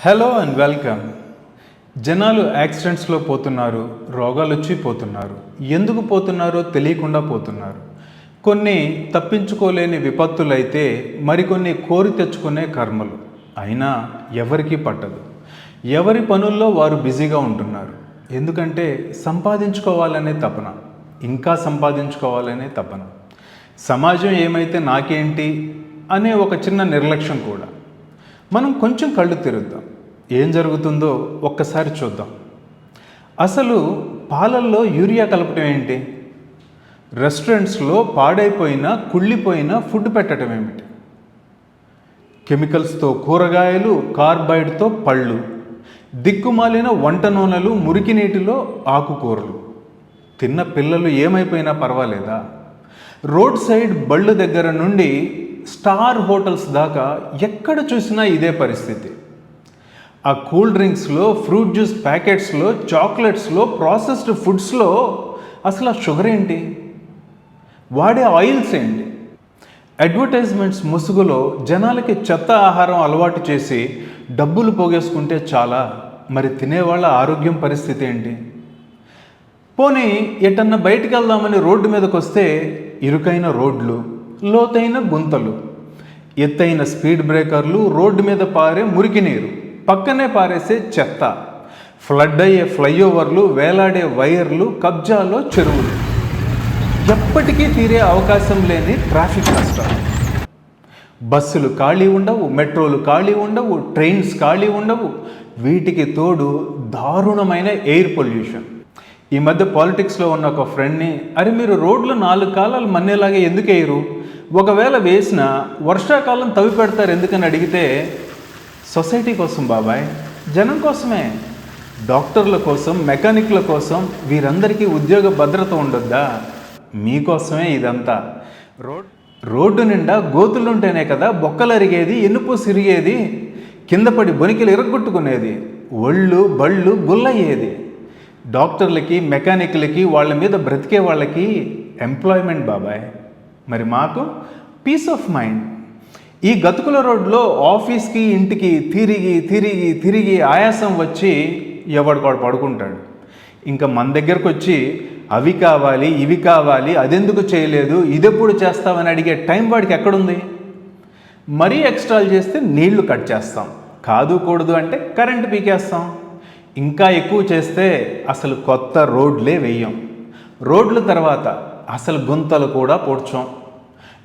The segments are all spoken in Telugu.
హలో అండ్ వెల్కమ్ జనాలు యాక్సిడెంట్స్లో పోతున్నారు రోగాలు వచ్చి పోతున్నారు. ఎందుకు పోతున్నారో తెలియకుండా పోతున్నారు. కొన్ని తప్పించుకోలేని విపత్తులైతే మరికొన్ని కోరి తెచ్చుకునే కర్మలు. అయినా ఎవరికీ పట్టదు. ఎవరి పనుల్లో వారు బిజీగా ఉంటున్నారు. ఎందుకంటే సంపాదించుకోవాలనే తపన. ఇంకా సంపాదించుకోవాలనే తపన. సమాజం ఏమైతే నాకేంటి అనే ఒక చిన్న నిర్లక్ష్యం కూడా. మనం కొంచెం కళ్ళు తెరుద్దాం ఏం జరుగుతుందో ఒక్కసారి చూద్దాం. అసలు పాలల్లో యూరియా కలపటం ఏంటి? రెస్టారెంట్స్లో పాడైపోయిన కుళ్ళిపోయిన ఫుడ్ పెట్టడం ఏమిటి? కెమికల్స్తో కూరగాయలు కార్బైడ్తో పళ్ళు దిక్కుమాలిన వంట నూనెలు మురికి నీటిలో ఆకుకూరలు. తిన్న పిల్లలు ఏమైపోయినా పర్వాలేదా? రోడ్ సైడ్ బళ్ళు దగ్గర నుండి స్టార్ హోటల్స్ దాకా ఎక్కడ చూసినా ఇదే పరిస్థితి. ఆ కూల్ డ్రింక్స్లో ఫ్రూట్ జ్యూస్ ప్యాకెట్స్లో చాక్లెట్స్లో ప్రాసెస్డ్ ఫుడ్స్లో అసలు ఆ షుగర్ ఏంటి? వాడే ఆయిల్స్ ఏంటి? అడ్వర్టైజ్మెంట్స్ ముసుగులో జనాలకి చెత్త ఆహారం అలవాటు చేసి డబ్బులు పోగేసుకుంటే చాలా. మరి తినేవాళ్ళ ఆరోగ్యం పరిస్థితి ఏంటి? పోనీ ఎటన్నా బయటికి వెళ్దామని రోడ్డు మీదకి వస్తే ఇరుకైన రోడ్లు లోతైన గుంతలు ఎత్తైన స్పీడ్ బ్రేకర్లు రోడ్డు మీద పారే మురికి నీరు. పక్కనే పారేసే చెత్త. ఫ్లడ్ అయ్యే ఫ్లైఓవర్లు వేలాడే వైర్లు కబ్జాలో చెరువులు. ఎప్పటికీ తీరే అవకాశం లేని ట్రాఫిక్ కష్టాలు బస్సులు ఖాళీ ఉండవు మెట్రోలు ఖాళీ ఉండవు ట్రైన్స్ ఖాళీ ఉండవు. వీటికి తోడు దారుణమైన ఎయిర్ పొల్యూషన్. ఈ మధ్య పాలిటిక్స్లో ఉన్న ఒక ఫ్రెండ్ని అరే మీరు రోడ్లు నాలుగు కాలాలు మన్నేలాగా ఎందుకు వేయరు ఒకవేళ వేసిన వర్షాకాలం తవ్వి పెడతారు ఎందుకని అడిగితే సొసైటీ కోసం బాబాయ్ జనం కోసమే. డాక్టర్ల కోసం మెకానిక్ల కోసం వీరందరికీ ఉద్యోగ భద్రత ఉండొద్దా? మీకోసమే ఇదంతా. రోడ్ రోడ్డు నిండా గోతులుంటేనే కదా బొక్కలు అరిగేది ఎన్నుపు సిరిగేది కింద పడి బొనికిలు ఇరగొట్టుకునేది ఒళ్ళు బళ్ళు గుల్లయ్యేది. డాక్టర్లకి మెకానిక్లకి వాళ్ళ మీద బ్రతికే వాళ్ళకి ఎంప్లాయ్మెంట్ బాబాయ్. మరి మాకు పీస్ ఆఫ్ మైండ్. ఈ గతుకుల రోడ్లో ఆఫీస్కి ఇంటికి తిరిగి తిరిగి తిరిగి ఆయాసం వచ్చి ఎవడికాడు పడుకుంటాడు? ఇంకా మన దగ్గరకు వచ్చి అవి కావాలి ఇవి కావాలి అదెందుకు చేయలేదు ఇదెప్పుడు చేస్తామని అడిగే టైం వాడికి ఎక్కడుంది? మరీ ఎక్స్ట్రాలు చేస్తే నీళ్ళు కట్ చేస్తాం. కాదు కూడదు అంటే కరెంట్ పీకేస్తాం. ఇంకా ఎక్కువ చేస్తే అసలు కొత్త రోడ్లే వేయం. రోడ్ల తర్వాత అసలు గుంతలు కూడా పూడ్చాం.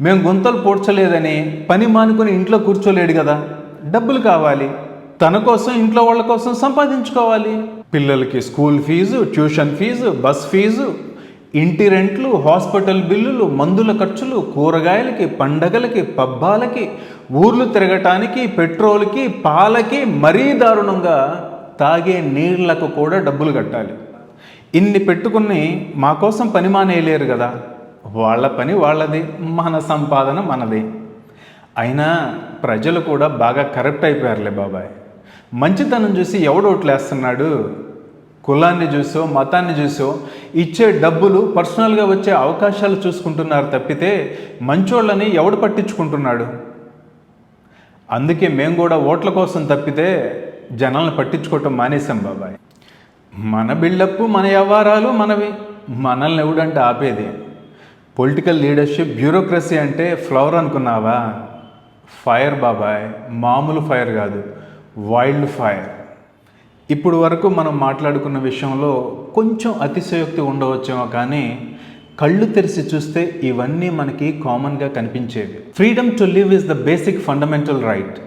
మేము గుంతలు పూడ్చలేదని పని మానుకొని ఇంట్లో కూర్చోలేడు కదా. డబ్బులు కావాలి. తన కోసం ఇంట్లో వాళ్ళ కోసం సంపాదించుకోవాలి. పిల్లలకి school fees tuition fees bus fees ఇంటి రెంట్లు హాస్పిటల్ బిల్లులు మందుల ఖర్చులు కూరగాయలకి పండగలకి పబ్బాలకి ఊర్లు తిరగటానికి పెట్రోల్కి పాలకి మరీ దారుణంగా తాగే నీళ్ళకు కూడా డబ్బులు కట్టాలి. ఇన్ని పెట్టుకుని మా కోసం పని మానేయలేరు కదా. వాళ్ళ పని వాళ్ళది మన సంపాదన మనది. అయినా ప్రజలు కూడా బాగా కరప్ట్ అయిపోయారులే బాబాయ్. మంచితనం చూసి ఎవడోట్లేస్తున్నాడు కులాన్ని చూసో మతాన్ని చూసో ఇచ్చే డబ్బులు పర్సనల్గా వచ్చే అవకాశాలు చూసుకుంటున్నారు తప్పితే మంచోళ్ళని ఎవడు పట్టించుకుంటున్నాడు? అందుకే మేము కూడా ఓట్ల కోసం తప్పితే జనాలను పట్టించుకోవటం మానేశాం బాబాయ్. మన బిల్డప్ మన వ్యవహారాలు మనవి. మనల్ని ఎవడంటే ఆపేది. పొలిటికల్ లీడర్షిప్ బ్యూరోక్రసీ అంటే ఫ్లవర్ అనుకున్నావా? ఫైర్ బాబాయ్ మామూలు ఫైర్ కాదు వైల్డ్ ఫైర్ ఇప్పుడు వరకు మనం మాట్లాడుకున్న విషయంలో కొంచెం అతిశయోక్తి ఉండవచ్చేమో కానీ కళ్ళు తెరిచి చూస్తే ఇవన్నీ మనకి కామన్గా కనిపించేవి. Freedom to live is the basic fundamental right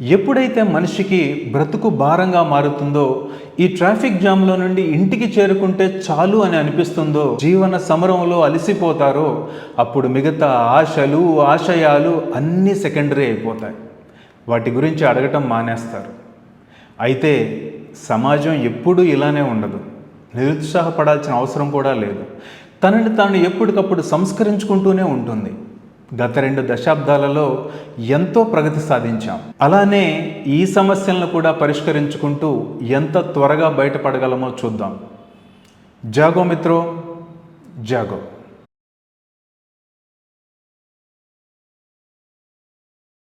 ఎప్పుడైతే మనిషికి బ్రతుకు భారంగా మారుతుందో ఈ ట్రాఫిక్ జామ్లో నుండి ఇంటికి చేరుకుంటే చాలు అని అనిపిస్తుందో జీవన సమరంలో అలసిపోతారో అప్పుడు మిగతా ఆశలు ఆశయాలు అన్నీ సెకండరీ అయిపోతాయి. వాటి గురించి అడగటం మానేస్తారు. అయితే సమాజం ఎప్పుడూ ఇలానే ఉండదు. నిరుత్సాహపడాల్సిన అవసరం కూడా లేదు. తనని తాను ఎప్పటికప్పుడు సంస్కరించుకుంటూనే ఉంటుంది. గత రెండు దశాబ్దాలలో ఎంతో ప్రగతి సాధించాం. అలానే ఈ సమస్యలను కూడా పరిష్కరించుకుంటూ ఎంత త్వరగా బయటపడగలమో చూద్దాం. జాగో మిత్రో జాగో.